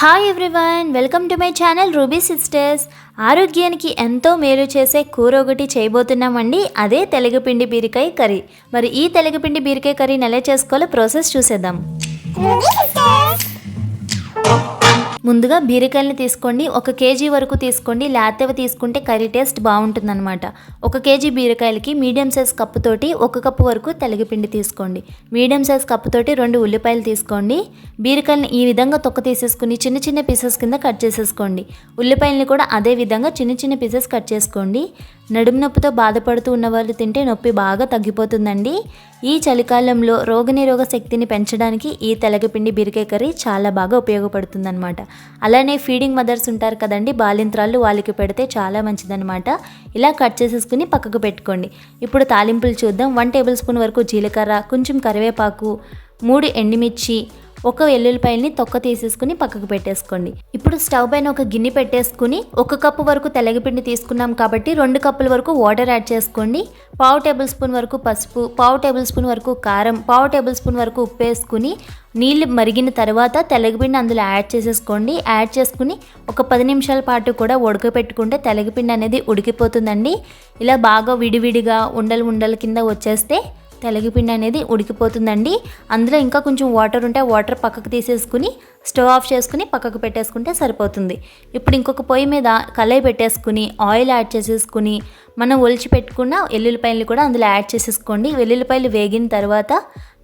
Hi everyone welcome to my channel Ruby sisters ఆరోగ్యానికి ఎంతో మేలు చేసే కూర ఒకటి చేయబోతున్నామండి. అదే తెలగపిండి బీరకాయ కర్రీ. మరి ఈ తెలగపిండి బీరకాయ కర్రీని ఎలా చేసుకోవాలో ప్రాసెస్ చూసేద్దాం. ముందుగా బీరకాయలని తీసుకోండి. ఒక కేజీ వరకు తీసుకోండి. లేతవి తీసుకుంటే కర్రీ టేస్ట్ బాగుంటుందన్నమాట. ఒక కేజీ బీరకాయలకి మీడియం సైజ్ కప్పుతోటి ఒక కప్పు వరకు తెలగపిండి తీసుకోండి. మీడియం సైజ్ కప్పుతోటి రెండు ఉల్లిపాయలు తీసుకోండి. బీరకాయలను ఈ విధంగా తొక్క తీసేసుకుని చిన్న చిన్న పీసెస్ కింద కట్ చేసేసుకోండి. ఉల్లిపాయలని కూడా అదే విధంగా చిన్న చిన్న పీసెస్ కట్ చేసుకోండి. నడుము నొప్పితో బాధపడుతూ ఉన్నవాళ్ళు తింటే నొప్పి బాగా తగ్గిపోతుందండి. ఈ చలికాలంలో రోగనిరోగ శక్తిని పెంచడానికి ఈ తెలగపిండి బీరకాయ కర్రీ చాలా బాగా ఉపయోగపడుతుందన్నమాట. అలానే ఫీడింగ్ మదర్స్ ఉంటారు కదండి బాలింత్రాలు వాళ్ళకి పెడితే చాలా మంచిదన్నమాట. ఇలా కట్ చేసేసుకుని పక్కకు పెట్టుకోండి. ఇప్పుడు తాలింపులు చూద్దాం. వన్ టేబుల్ స్పూన్ వరకు జీలకర్ర కొంచెం కరివేపాకు మూడు ఎండుమిర్చి ఒక వెల్లుల్లిపాయల్ని తొక్క తీసేసుకుని పక్కకు పెట్టేసుకోండి. ఇప్పుడు స్టవ్ పైన ఒక గిన్నె పెట్టేసుకుని ఒక కప్పు వరకు తెలగపిండి తీసుకున్నాం కాబట్టి రెండు కప్పుల వరకు వాటర్ యాడ్ చేసుకోండి. పావు టేబుల్ స్పూన్ వరకు పసుపు పావు టేబుల్ స్పూన్ వరకు కారం పావు టేబుల్ స్పూన్ వరకు ఉప్పు వేసుకుని నీళ్ళు మరిగిన తర్వాత తెలగపిండి అందులో యాడ్ చేసేసుకోండి. యాడ్ చేసుకుని ఒక పది నిమిషాల పాటు కూడా ఉడకపెట్టుకుంటే తెలగపిండి అనేది ఉడికిపోతుందండి. ఇలా బాగా విడివిడిగా ఉండలు ఉండల కింద వచ్చేస్తే తెలగిపిండి అనేది ఉడికిపోతుందండి. అందులో ఇంకా కొంచెం వాటర్ ఉంటే వాటర్ పక్కకు తీసేసుకుని స్టవ్ ఆఫ్ చేసుకుని పక్కకు పెట్టేసుకుంటే సరిపోతుంది. ఇప్పుడు ఇంకొక పొయ్యి మీద కళాయి పెట్టేసుకుని ఆయిల్ యాడ్ చేసేసుకుని మనం ఒలిచి పెట్టుకున్న వెల్లుల్లిపాయలు కూడా అందులో యాడ్ చేసేసుకోండి. వెల్లుల్లిపాయలు వేగిన తర్వాత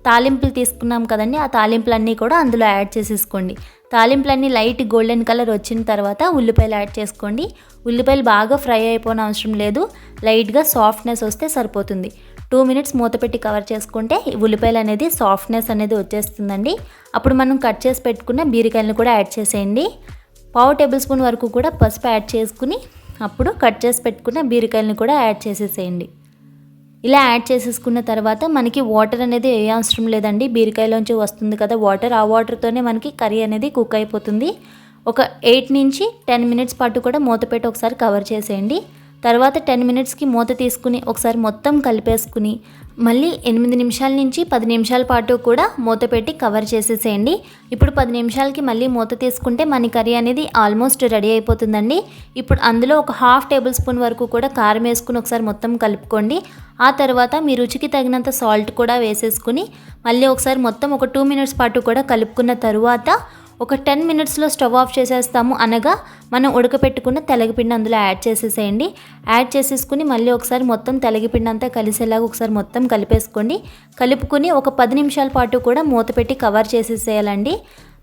తాలింపులు తీసుకున్నాం కదండి ఆ తాలింపులన్నీ కూడా అందులో యాడ్ చేసేసుకోండి. తాలింపులన్నీ లైట్ గోల్డెన్ కలర్ వచ్చిన తర్వాత ఉల్లిపాయలు యాడ్ చేసుకోండి. ఉల్లిపాయలు బాగా ఫ్రై అయిపోయిన అవసరం లేదు. లైట్గా సాఫ్ట్నెస్ వస్తే సరిపోతుంది. టూ మినిట్స్ మూత పెట్టి కవర్ చేసుకుంటే ఉల్లిపాయలు అనేది సాఫ్ట్నెస్ అనేది వచ్చేస్తుందండి. అప్పుడు మనం కట్ చేసి పెట్టుకున్న బీరకాయలను కూడా యాడ్ చేసేయండి. పావు టేబుల్ స్పూన్ వరకు కూడా పసుపు యాడ్ చేసుకుని అప్పుడు కట్ చేసి పెట్టుకున్న బీరకాయలను కూడా యాడ్ చేసేసేయండి. ఇలా యాడ్ చేసేసుకున్న తర్వాత మనకి వాటర్ అనేది ఏ అవసరం లేదండి. బీరకాయలోంచి వస్తుంది కదా వాటర్. ఆ వాటర్తోనే మనకి కర్రీ అనేది కుక్ అయిపోతుంది. ఒక ఎయిట్ నుంచి టెన్ మినిట్స్ పాటు కూడా మూత పెట్టి ఒకసారి కవర్ చేసేయండి. తర్వాత టెన్ మినిట్స్కి మూత తీసుకుని ఒకసారి మొత్తం కలిపేసుకుని మళ్ళీ ఎనిమిది నిమిషాల నుంచి పది నిమిషాల పాటు కూడా మూత పెట్టి కవర్ చేసేసేయండి. ఇప్పుడు పది నిమిషాలకి మళ్ళీ మూత తీసుకుంటే మన కర్రీ అనేది ఆల్మోస్ట్ రెడీ అయిపోతుందండి. ఇప్పుడు అందులో ఒక హాఫ్ టేబుల్ స్పూన్ వరకు కూడా కారం వేసుకుని ఒకసారి మొత్తం కలుపుకోండి. ఆ తర్వాత మీ రుచికి తగినంత సాల్ట్ కూడా వేసేసుకుని మళ్ళీ ఒకసారి మొత్తం ఒక టూ మినిట్స్ పాటు కూడా కలుపుకున్న తరువాత ఒక టెన్ మినిట్స్లో స్టవ్ ఆఫ్ చేసేస్తాము అనగా మనం ఉడకపెట్టుకున్న తెలగపిండి అందులో యాడ్ చేసేసేయండి. యాడ్ చేసేసుకుని మళ్ళీ ఒకసారి మొత్తం తెలగపిండి అంతా కలిసేలాగా ఒకసారి మొత్తం కలిపేసుకోండి. కలుపుకుని ఒక పది నిమిషాల పాటు కూడా మూత పెట్టి కవర్ చేసేసేయాలండి.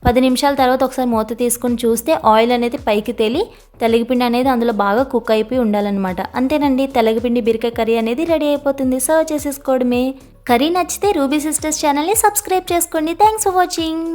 పది నిమిషాల తర్వాత ఒకసారి మూత తీసుకొని చూస్తే ఆయిల్ అనేది పైకి తేలి తెలగపిండి అనేది అందులో బాగా కుక్ అయిపోయి ఉండాలన్నమాట. అంతేనండి తెలగపిండి బీరకాయ కర్రీ అనేది రెడీ అయిపోతుంది. సర్వ్ చేసేసుకోవడమే. కర్రీ నచ్చితే రూబీ సిస్టర్స్ ఛానల్ని సబ్స్క్రైబ్ చేసుకోండి. Thanks for watching.